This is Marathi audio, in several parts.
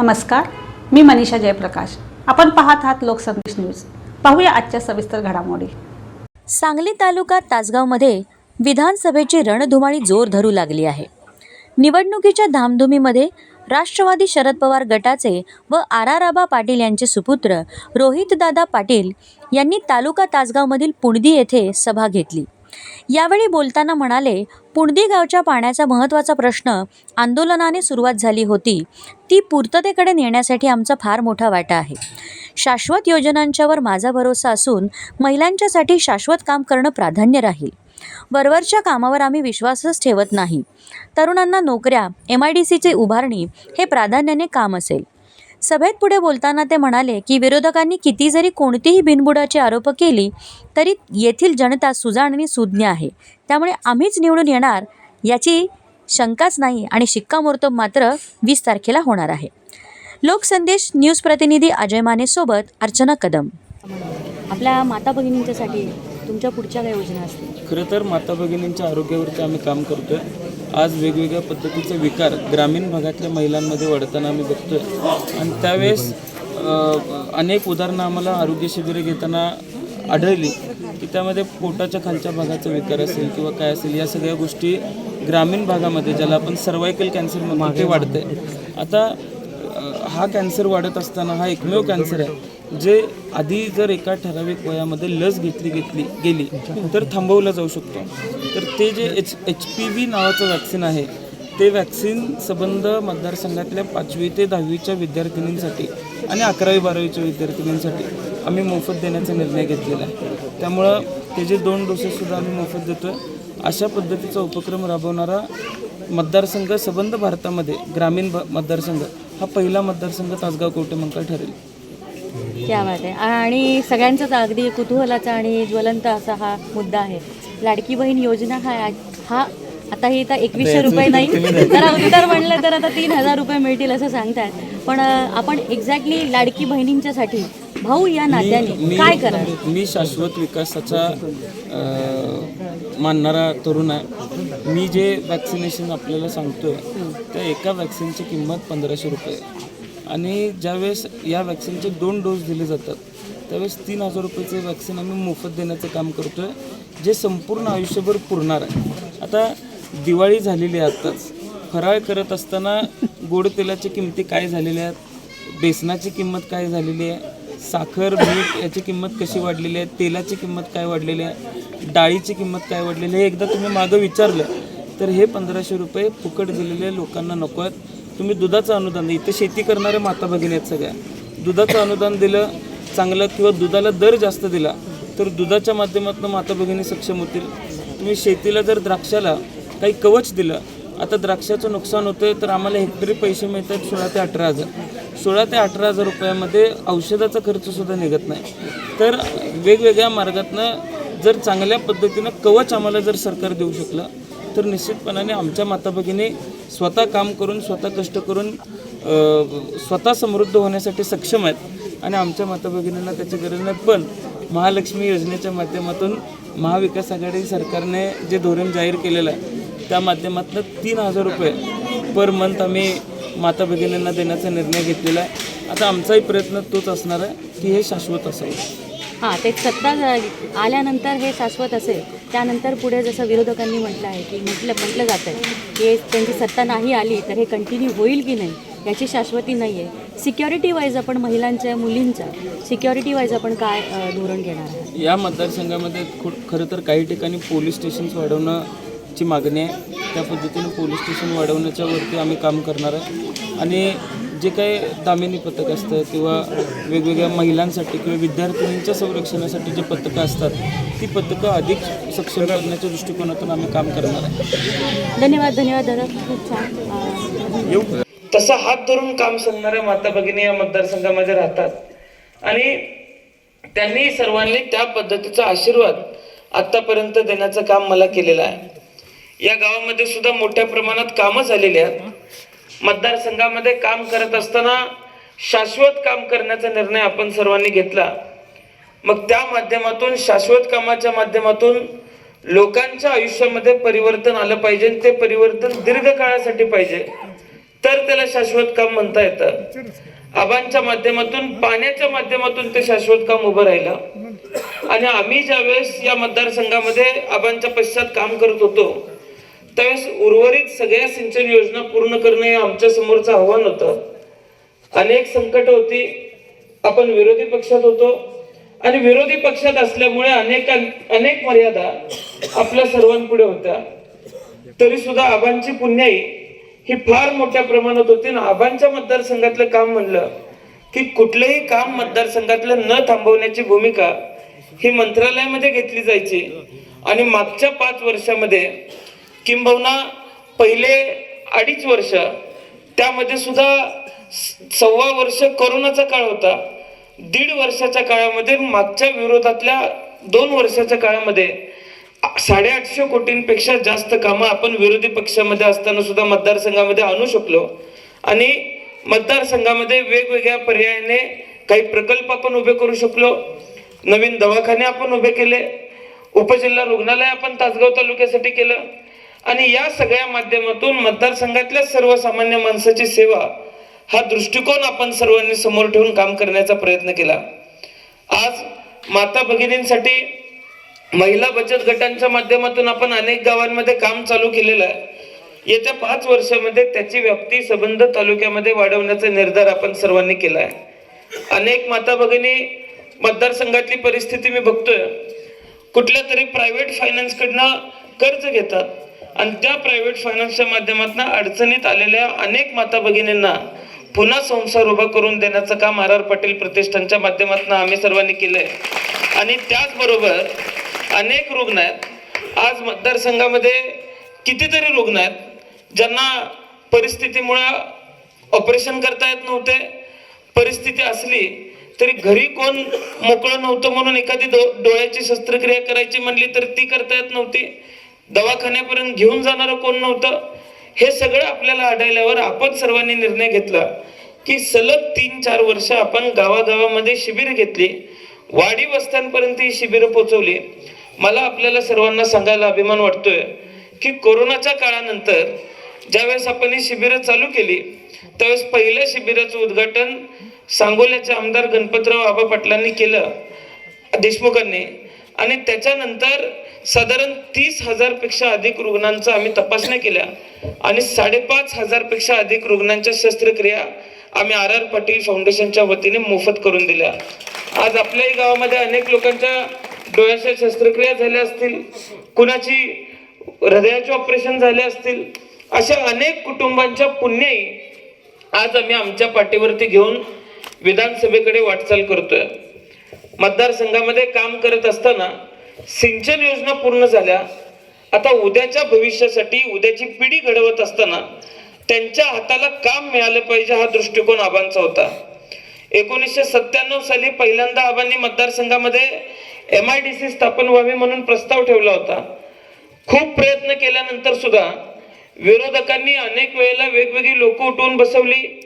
नमस्कार मी मनीषा जयप्रकाश. आपण पाहत आहात लोकसंदेश न्यूज. पाहूया आजच्या सविस्तर घडामोडी. सांगली तालुका तासगावमध्ये विधानसभेची रणधुमाळी जोर धरू लागली आहे. निवडणुकीच्या धामधुमीमध्ये राष्ट्रवादी शरद पवार गटाचे व आराराबा पाटील यांचे सुपुत्र रोहितदादा पाटील यांनी तालुका तासगावमधील पुणदी येथे सभा घेतली. यावेळी बोलताना म्हणाले पुणदी गावच्या पाण्याचा महत्त्वाचा प्रश्न आंदोलनाने सुरुवात झाली होती. ती पूर्ततेकडे नेण्यासाठी आमचा फार मोठा वाटा आहे. शाश्वत योजनांच्यावर माझा भरोसा असून महिलांच्यासाठी शाश्वत काम करणं प्राधान्य राहील. वरवरच्या कामावर आम्ही विश्वासच ठेवत नाही. तरुणांना नोकऱ्या एम आय डी सीची उभारणी हे प्राधान्याने काम असेल. सभेत पुढे बोलताना ते म्हणाले की विरोधकांनी किती जरी कोणतीही बिनबुडाची आरोप केली तरी येथील जनता सुजाण आणि सुज्ञ आहे. त्यामुळे आम्हीच निवडून येणार याची शंकाच नाही आणि शिक्कामोर्तब मात्र वीस तारखेला होणार आहे. लोकसंदेश न्यूज प्रतिनिधी अजय मानेसोबत अर्चना कदम. आपल्या माता भगिनींच्यासाठी तुमच्या पुढच्या काय योजना असतील? खरं तर माता भगिनींच्या आरोग्यावरती आम्ही काम करतोय. आज वेगवेगळ्या पद्धतीचे विकार ग्रामीण भागातल्या महिलांमध्ये वाढताना आम्ही बघतोय. आणि त्यावेळेस अनेक उदाहरणं आम्हाला आरोग्य शिबिरे घेताना आढळली की त्यामध्ये पोटाच्या खालच्या भागाचा विकार असेल किंवा काय असेल या सगळ्या गोष्टी ग्रामीण भागामध्ये ज्याला आपण सर्वायकल कॅन्सर म्हणतो ते वाढतंय. आता हा कॅन्सर वाढत असताना हा एकमेव कॅन्सर आहे. जे आधी जर एका ठराविक वयामध्ये लस घेतली घेतली गेली तर थांबवलं जाऊ शकतो. तर ते जे एच एच पी व्ही नावाचं वॅक्सिन आहे ते वॅक्सिन संबंध मतदारसंघातल्या पाचवी ते दहावीच्या विद्यार्थिनींसाठी आणि अकरावी बारावीच्या विद्यार्थिनींसाठी आम्ही मोफत देण्याचा निर्णय घेतलेला आहे. त्यामुळं ते जे दोन डोसेससुद्धा आम्ही मोफत देतो आहे अशा पद्धतीचा उपक्रम राबवणारा मतदारसंघ संबंध भारतामध्ये ग्रामीण ब मतदारसंघ हा पहिला मतदारसंघ तासगाव कवटेमंका ठरेल. क्या बात आहे आणि सगळ्यांचाच अगदी कुतूहलाचा आणि ज्वलंत असा हा मुद्दा आहे. लाडकी बहीण योजना हा हा आता ही तर एकवीसशे रुपये नाही. तर उत्तर म्हणलं तर आता तीन हजार रुपये मिळतील असं सांगतात पण आपण एक्झॅक्टली लाडकी बहिणींच्यासाठी भाऊ या नात्याने काय कराल? मी शाश्वत विकासाचा मानणारा तरुण आहे. मी जे वॅक्सिनेशन आपल्याला सांगतोय त्या एका वॅक्सिनची किंमत पंधराशे रुपये. आणि ज्यावेळेस या वॅक्सिनचे दोन डोस दिले जातात त्यावेळेस तीन हजार रुपयाचे वॅक्सिन आम्ही मोफत देण्याचं काम करतोय जे संपूर्ण आयुष्यभर पुरणार आहे. आता दिवाळी झालेली आहे आत्ताच. फराळ करत असताना गोड तेलाच्या किमती काय झालेल्या आहेत? बेसनाची किंमत काय झालेली आहे? साखर मीठ याची किंमत कशी वाढलेली आहे? तेलाची किंमत काय वाढलेली आहे? डाळीची किंमत काय वाढलेली आहे? एकदा तुम्ही मागं विचारलं तर हे पंधराशे रुपये फुकट दिलेले लोकांना नको आहेत. तुम्ही दुधाचं अनुदान द्या. इथं शेती करणाऱ्या माता भगिनी आहेत सगळ्या. दुधाचं अनुदान दिलं चांगलं किंवा दुधाला दर जास्त दिला तर दुधाच्या माध्यमातून माता भगिनी सक्षम होतील. तुम्ही शेतीला जर द्राक्षाला काही कवच दिलं आता द्राक्षाचं नुकसान होतं तर आम्हाला हेक्टरी पैसे मिळतात सोळा ते अठरा हजार. सोळा ते अठरा हजार रुपयामध्ये औषधाचा खर्चसुद्धा निघत नाही. तर वेगवेगळ्या मार्गातनं जर चांगल्या पद्धतीनं कवच आम्हाला जर सरकार देऊ शकलं तर निश्चितपणाने आमच्या माता भगिनी स्वतः काम करून स्वतः कष्ट करून स्वतः समृद्ध होण्यासाठी सक्षम आहेत. आणि आमच्या माता भगिनींना त्याची गरज नाही पण महालक्ष्मी योजनेच्या माध्यमातून महाविकास आघाडी सरकारने जे धोरण जाहीर केलेलं आहे त्या माध्यमातून तीन हजार रुपये पर मंथ आम्ही माता भगिनींना देण्याचा निर्णय घेतलेला आहे. आता आमचाही प्रयत्न तोच असणार आहे की हे शाश्वत असावं. हां ते सत्ता आल्यानंतर हे शाश्वत असेल त्यानंतर पुढे जसं विरोधकांनी म्हटलं आहे की म्हटलं म्हटलं जातं आहे की त्यांची सत्ता नाही आली तर हे कंटिन्यू होईल की नाही याची शाश्वती नाही आहे. सिक्युरिटी वाईज आपण महिलांच्या मुलींच्या सिक्युरिटी वाईज आपण काय धोरण घेणार आहे या मतदारसंघामध्ये खूप खरं तर काही ठिकाणी पोलीस स्टेशन्स वाढवण्याची मागणी आहे. त्या पद्धतीने पोलीस स्टेशन वाढवण्याच्या वरती आम्ही काम करणार आहे. आणि जे काही दामिनी पथक असतं किंवा वेगवेगळ्या महिलांसाठी किंवा विद्यार्थिनींच्या संरक्षणासाठी जे पथकं असतात ती पथकं अधिक सक्षम करण्याच्या दृष्टिकोनातून आम्ही काम करणार आहे. धन्यवाद धन्यवाद दादा. खूप छान. अ, तसा हात धरून काम सांगणाऱ्या माता भगिनी या मतदारसंघामध्ये राहतात. आणि त्यांनी सर्वांनी त्या पद्धतीचा आशीर्वाद आतापर्यंत देण्याचं काम मला केलेलं आहे. या गावामध्ये सुद्धा मोठ्या प्रमाणात कामं झालेली आहेत. मतदारसंघामध्ये काम करत असताना शाश्वत काम करण्याचा निर्णय आपण सर्वांनी घेतला. मग त्या माध्यमातून शाश्वत कामाच्या माध्यमातून लोकांच्या आयुष्यामध्ये परिवर्तन आलं पाहिजे ते परिवर्तन दीर्घकाळासाठी पाहिजे. तर त्याला शाश्वत काम म्हणता येतं. आबांच्या माध्यमातून पाण्याच्या माध्यमातून ते शाश्वत काम उभं राहिलं. आणि आम्ही ज्यावेळेस या मतदारसंघामध्ये आबांच्या पश्चात काम करत होतो त्यावेळेस उर्वरित सगळ्या सिंचन योजना पूर्ण करणं हे आमच्या समोरचं आव्हान होतं. अनेक संकट होती. आपण विरोधी पक्षात होतो. आणि विरोधी पक्षात असल्यामुळे अनेक अनेक मर्यादा आपल्या सर्वांपुढे होत्या. तरी सुद्धा आबांची पुण्याई ही फार मोठ्या प्रमाणात होती. आणि आबांच्या मतदारसंघातलं काम म्हणलं की कुठलंही काम मतदारसंघातलं न थांबवण्याची भूमिका ही मंत्रालयामध्ये घेतली जायची. आणि मागच्या पाच वर्षामध्ये किंबहुना पहिले अडीच वर्ष त्यामध्ये सुद्धा सव्वा वर्ष कोरोनाचा काळ होता. दीड वर्षाच्या काळामध्ये मागच्या विरोधातल्या दोन वर्षाच्या काळामध्ये साडेआठशे कोटींपेक्षा जास्त कामं आपण विरोधी पक्षामध्ये असताना सुद्धा मतदारसंघामध्ये आणू शकलो. आणि मतदारसंघामध्ये वेगवेगळ्या पर्यायाने काही प्रकल्प आपण उभे करू शकलो. नवीन दवाखाने आपण उभे केले. उपजिल्हा रुग्णालय आपण तासगाव तालुक्यासाठी केलं. आणि या सगळ्या माध्यमातून मतदारसंघातल्या सर्वसामान्य माणसाची सेवा हा दृष्टिकोन आपण सर्वांनी समोर ठेवून काम करण्याचा प्रयत्न केला. आज माता भगिनींसाठी महिला बचत गटांच्या माध्यमातून आपण अनेक गावांमध्ये काम चालू केलेलं आहे. येत्या पाच वर्षामध्ये त्याची व्याप्ती संबंध तालुक्यामध्ये वाढवण्याचा निर्धार आपण सर्वांनी केला आहे. अनेक माता भगिनी मतदारसंघातली परिस्थिती मी बघतोय. कुठल्या तरी प्रायव्हेट फायनान्सकडनं कर्ज घेतात. आणि त्या प्रायव्हेट फायनान्सच्या माध्यमातून अडचणीत आलेल्या अनेक माता भगिनींना पुन्हा संसार उभा करून देण्याचं काम आर आर पाटील प्रतिष्ठानच्या माध्यमातून आम्ही सर्वांनी केलंय. आणि त्याचबरोबर अनेक रुग्ण आहेत. आज मतदारसंघामध्ये कितीतरी रुग्ण आहेत ज्यांना परिस्थितीमुळं ऑपरेशन करता येत नव्हते. परिस्थिती असली तरी घरी कोण मोकळं नव्हतं म्हणून एखादी डो डोळ्याची शस्त्रक्रिया करायची म्हणली तर ती करता येत नव्हती. दवाखान्यापर्यंत घेऊन जाणारं कोण नव्हतं? हे सगळं आपल्याला आढळल्यावर आपण सर्वांनी निर्णय घेतला की सलग तीन चार वर्ष आपण गावागावामध्ये शिबिर घेतली. वाडी वस्त्यांपर्यंत ही शिबिरं पोचवली. मला आपल्याला सर्वांना सांगायला अभिमान वाटतोय की कोरोनाच्या काळानंतर ज्यावेळेस आपण ही शिबिरं चालू केली त्यावेळेस पहिल्या शिबिराचं उद्घाटन सांगोल्याचे आमदार गणपतराव आबा पाटलांनी केलं देशमुखांनी. आणि त्याच्यानंतर साधारण तीस हजारपेक्षा अधिक रुग्णांचा आम्ही तपासण्या केल्या आणि साडेपाच हजारपेक्षा अधिक रुग्णांच्या शस्त्रक्रिया आम्ही आर आर पाटील फाउंडेशनच्या वतीने मोफत करून दिल्या. आज आपल्याही गावामध्ये अनेक लोकांच्या डोळ्याच्या शस्त्रक्रिया झाल्या असतील कुणाची हृदयाचे ऑपरेशन झाले असतील अशा अनेक कुटुंबांच्या पुण्याई आज आम्ही आमच्या पाठीवरती घेऊन विधानसभेकडे वाटचाल करतोय. मतदारसंघामध्ये काम करत असताना सिंचन योजना पूर्ण झाल्या आता उद्याच्या भविष्यासाठी उद्याची पिढी घडवत असताना त्यांच्या हाताला काम मिळालं पाहिजे हा दृष्टिकोन आबांचा होता. एकोणीसशे सत्त्याण्णव साली पहिल्यांदा आबांनी मतदारसंघामध्ये एम आय डी सी स्थापन व्हावी म्हणून प्रस्ताव ठेवला होता. खूप प्रयत्न केल्यानंतर सुद्धा विरोधकांनी अनेक वेळेला वेगवेगळी लोक उठवून बसवली.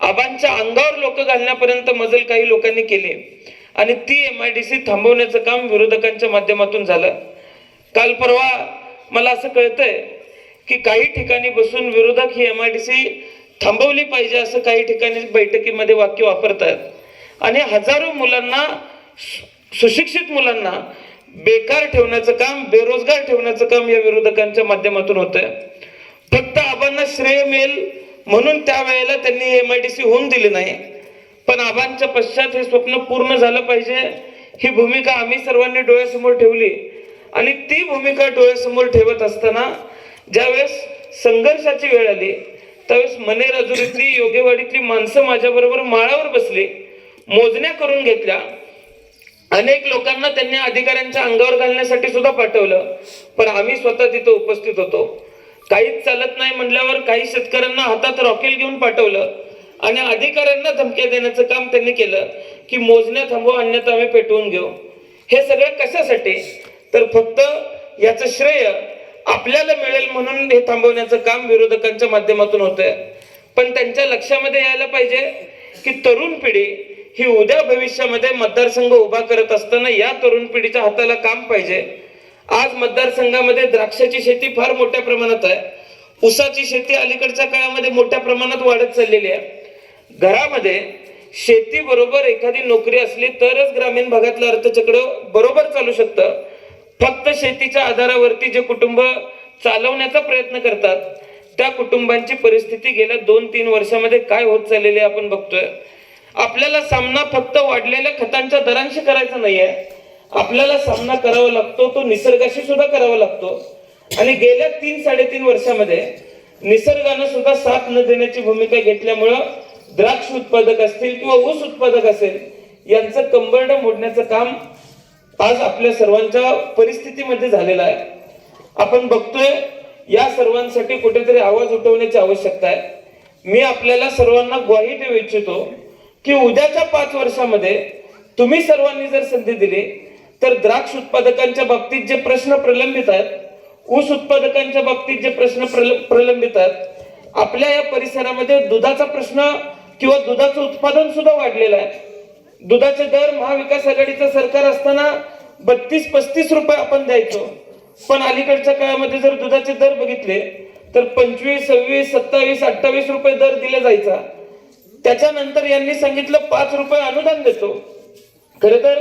आबांच्या अंगावर लोक घालण्यापर्यंत मजल काही लोकांनी केली. आणि ती एम आय डी सी थांबवण्याचं काम विरोधकांच्या माध्यमातून झालं. काल परवा मला असं कळतंय की काही ठिकाणी बसून विरोधक ही एम आय डी सी थांबवली पाहिजे असं काही ठिकाणी बैठकीमध्ये वाक्य वापरतात. आणि हजारो मुलांना सु- सुशिक्षित मुलांना बेकार ठेवण्याचं काम बेरोजगार ठेवण्याचं काम या विरोधकांच्या माध्यमातून होतंय. फक्त आबांना श्रेय मिळेल म्हणून त्यावेळेला त्यांनी एम आय डी सी होऊन दिली नाही. पण आबांच्या पश्चात हे स्वप्न पूर्ण झालं पाहिजे. ही भूमिका आम्ही सर्वांनी डोळ्यासमोर ठेवली. आणि ती भूमिका डोळ्यासमोर ठेवत असताना ज्यावेळेस संघर्षाची वेळ आली त्यावेळेस मने राजुरीतली योगेवाडीतली माणसं माझ्याबरोबर माळावर बसली मोजण्या करून घेतल्या. अनेक लोकांना त्यांनी अधिकाऱ्यांच्या अंगावर घालण्यासाठी सुद्धा पाठवलं. पण आम्ही स्वतः तिथं उपस्थित होतो. काहीच चालत नाही म्हणल्यावर काही शेतकऱ्यांना हातात रॉकेल घेऊन पाठवलं. आणि अधिकाऱ्यांना धमक्या देण्याचं काम त्यांनी केलं की मोजण्या थांबवा अन्यथा आम्ही पेटवून घेऊ. हे सगळं कशासाठी? तर फक्त याचं श्रेय आपल्याला मिळेल म्हणून हे थांबवण्याचं काम विरोधकांच्या माध्यमातून होतंय. पण त्यांच्या लक्षामध्ये यायला पाहिजे की तरुण पिढी ही उद्या भविष्यामध्ये मतदारसंघ उभा करत असताना या तरुण पिढीच्या हाताला काम पाहिजे. आज मतदारसंघामध्ये द्राक्षाची शेती फार मोठ्या प्रमाणात आहे. ऊसाची शेती अलीकडच्या काळामध्ये मोठ्या प्रमाणात वाढत चाललेली आहे. घरामध्ये शेती बरोबर एखादी नोकरी असली तरच ग्रामीण भागातलं अर्थचक्र बरोबर चालू शकतं. फक्त शेतीच्या आधारावरती जे कुटुंब चालवण्याचा प्रयत्न करतात त्या कुटुंबांची परिस्थिती गेल्या दोन तीन वर्षामध्ये काय होत चाललेली आहे आपण बघतोय. आपल्याला सामना फक्त वाढलेल्या खतांच्या दरांशी करायचा नाहीये. आपल्याला सामना करावा लागतो तो निसर्गाशी सुद्धा करावा लागतो. आणि गेल्या तीन साडेतीन वर्षामध्ये निसर्गानं सुद्धा साथ न देण्याची भूमिका घेतल्यामुळं द्राक्ष उत्पादक असतील किंवा ऊस उत्पादक असेल यांचं कंबरड मोडण्याचं काम आज आपल्या सर्वांच्या परिस्थितीमध्ये झालेलं आहे. आपण बघतोय या सर्वांसाठी कुठेतरी आवाज उठवण्याची आवश्यकता आहे. मी आपल्याला सर्वांना ग्वाही देऊ इच्छितो की उद्याच्या पाच वर्षामध्ये तुम्ही सर्वांनी जर संधी दिली तर द्राक्ष उत्पादकांच्या बाबतीत जे प्रश्न प्रलंबित आहेत ऊस उत्पादकांच्या बाबतीत जे प्रश्न प्रलंबित आहेत आपल्या या परिसरामध्ये दुधाचा प्रश्न किंवा दुधाचं उत्पादन सुद्धा वाढलेलं आहे. दुधाचे दर महाविकास आघाडीचं सरकार असताना बत्तीस पस्तीस रुपये आपण द्यायचो. पण अलीकडच्या काळामध्ये जर दुधाचे दर बघितले तर पंचवीस सव्वीस सत्तावीस अठ्ठावीस रुपये दर दिला जायचा. त्याच्यानंतर यांनी सांगितलं पाच रुपये अनुदान देतो. खरं तर